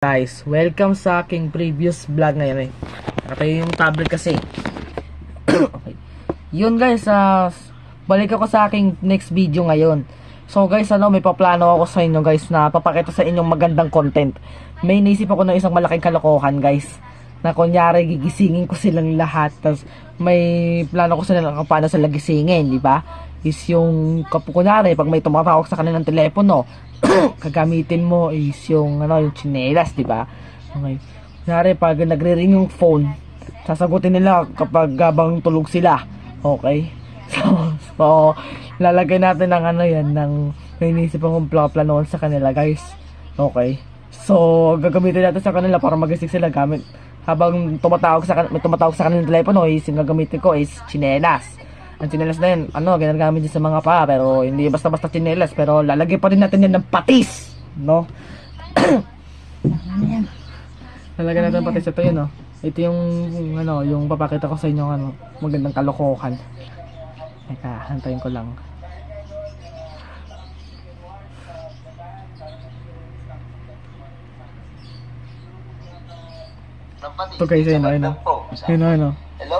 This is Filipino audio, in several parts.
Guys, welcome sa aking previous vlog ngayon eh. Nakatayo yung tablet kasi. okay. Yun guys, ah, balik ako sa aking next video ngayon. So guys, ano, may paplano ako sa inyo guys na papakita sa inyong magandang content. May naisip ako ng isang malaking kalokohan guys. Na kunyari gigisingin ko silang lahat. Tapos may plano ko sila kung paano sila gisingin, di ba? Is yung, kunyari, pag may tumatawag sa kanilang telepono, kagamitin mo is yung ano yung chinelas, di ba? Okay. Kunyari pag nagre-ring yung phone, sasagutin nila kapag habang tulog sila. Okay? So, so lalagay natin ng ano yan ng may inisip akong pla- planoon sa kanila, guys. Okay? So, gagamitin natin sa kanila para magising sila gamit habang tumatawag sa kan- tumatawag sa kanilang telepono is yung gagamitin ko is chinelas. Ang chinelas na yun, ano, ginagamit din sa mga paa, pero hindi basta-basta chinelas, pero lalagay pa rin natin yan ng patis, no? lalagay natin ng patis, ito yun, no? Ito yung, ano, yung papakita ko sa inyo, ano, magandang kalokohan. Teka, hantayin ko lang. Ito guys, ayun, ayun, ayun, ayun, ayun, Hello?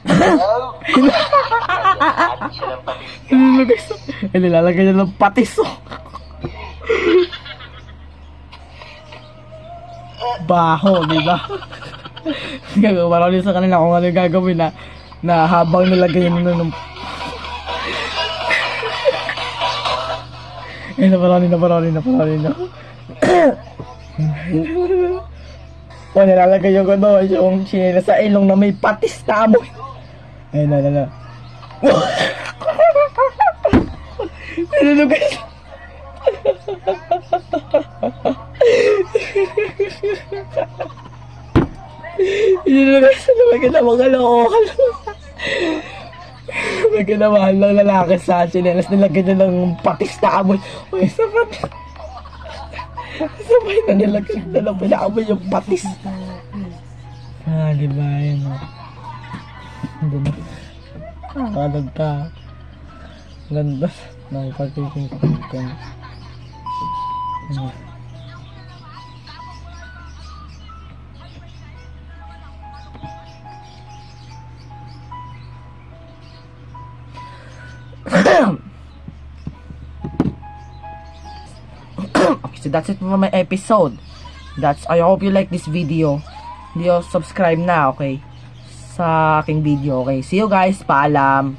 Hello? Adik siya ng patis. Guys? Eh, nilalagay niya ng patis oh. Baho, di ba? Gagawa rin sa kanila kung ano yung gagawin na na habang nilagay nyo na ng Eh, naparali, naparali, naparali na. o, nilalagay yung ano, yung sinila sa ilong na may patis na amoy. Ayun na, na. Ano guys? Hindi na guys, ano may ginawang kalokohan. may ginawahan lang lalaki sa chinelas nilagyan niya ng patis na amoy. Uy, sapat. Sabay na nilagyan na ng pinaamoy yung patis. Ah, di ba yun? Hindi na. Kalad ka. Ganda ng pagiging content. Okay, so that's it for my episode. That's I hope you like this video. Hindi subscribe na, okay? Sa aking video, okay? See you guys, paalam.